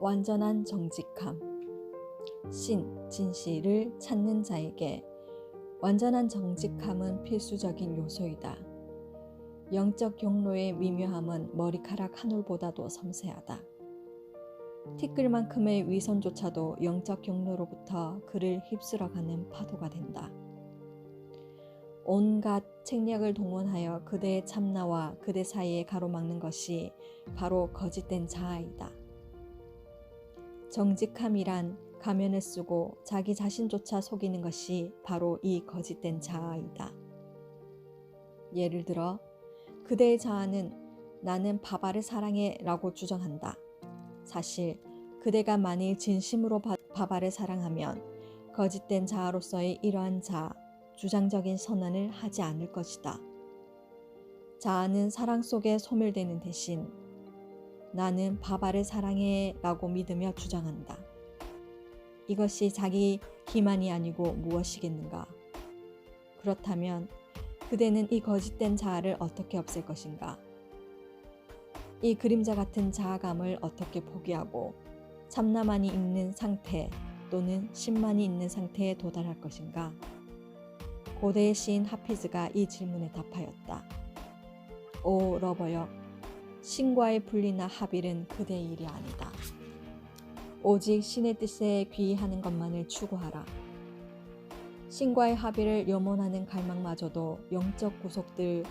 완전한 정직함. 신, 진실을 찾는 자에게 완전한 정직함은 필수적인 요소이다. 영적 경로의 미묘함은 머리카락 한 올보다도 섬세하다. 티끌만큼의 위선조차도 영적 경로로부터 그를 휩쓸어가는 파도가 된다. 온갖 책략을 동원하여 그대의 참나와 그대 사이에 가로막는 것이 바로 거짓된 자아이다. 정직함이란 가면을 쓰고 자기 자신조차 속이는 것이 바로 이 거짓된 자아이다. 예를 들어 그대의 자아는 나는 바바를 사랑해 라고 주장한다. 사실 그대가 만일 진심으로 바, 바바를 사랑하면 거짓된 자아로서의 이러한 자, 주장적인 선언을 하지 않을 것이다. 자아는 사랑 속에 소멸되는 대신 나는 바바를 사랑해 라고 믿으며 주장한다. 이것이 자기 기만이 아니고 무엇이겠는가? 그렇다면 그대는 이 거짓된 자아를 어떻게 없앨 것인가? 이 그림자 같은 자아감을 어떻게 포기하고 참나만이 있는 상태 또는 신만이 있는 상태에 도달할 것인가? 고대의 시인 하피즈가 이 질문에 답하였다. 오 러버여, 신과의 분리나 합일은 그대의 일이 아니다. 오직 신의 뜻에 귀의하는 것만을 추구하라. 신과의 합의를 염원하는 갈망마저도 영적 구속들,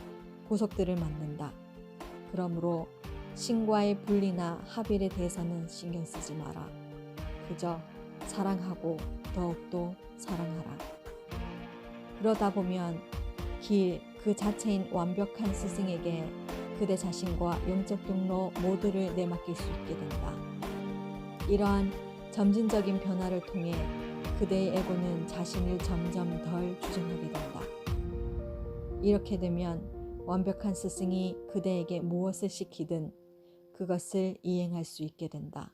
구속들을 만든다. 그러므로 신과의 분리나 합일에 대해서는 신경 쓰지 마라. 그저 사랑하고 더욱더 사랑하라. 그러다 보면 길 그 자체인 완벽한 스승에게 그대 자신과 영적 경로 모두를 내맡길 수 있게 된다. 이러한 점진적인 변화를 통해 그대의 에고는 자신을 점점 덜 주장하게 된다. 이렇게 되면 완벽한 스승이 그대에게 무엇을 시키든 그것을 이행할 수 있게 된다.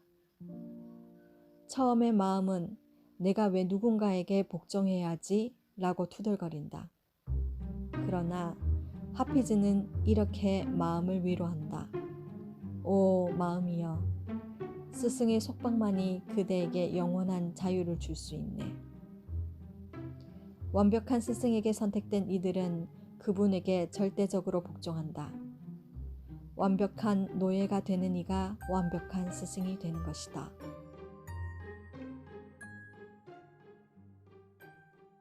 처음의 마음은 내가 왜 누군가에게 복종해야지 라고 투덜거린다. 그러나 하피즈는 이렇게 마음을 위로한다. 오 마음이여 스승의 속박만이 그대에게 영원한 자유를 줄 수 있네. 완벽한 스승에게 선택된 이들은 그분에게 절대적으로 복종한다. 완벽한 노예가 되는 이가 완벽한 스승이 되는 것이다.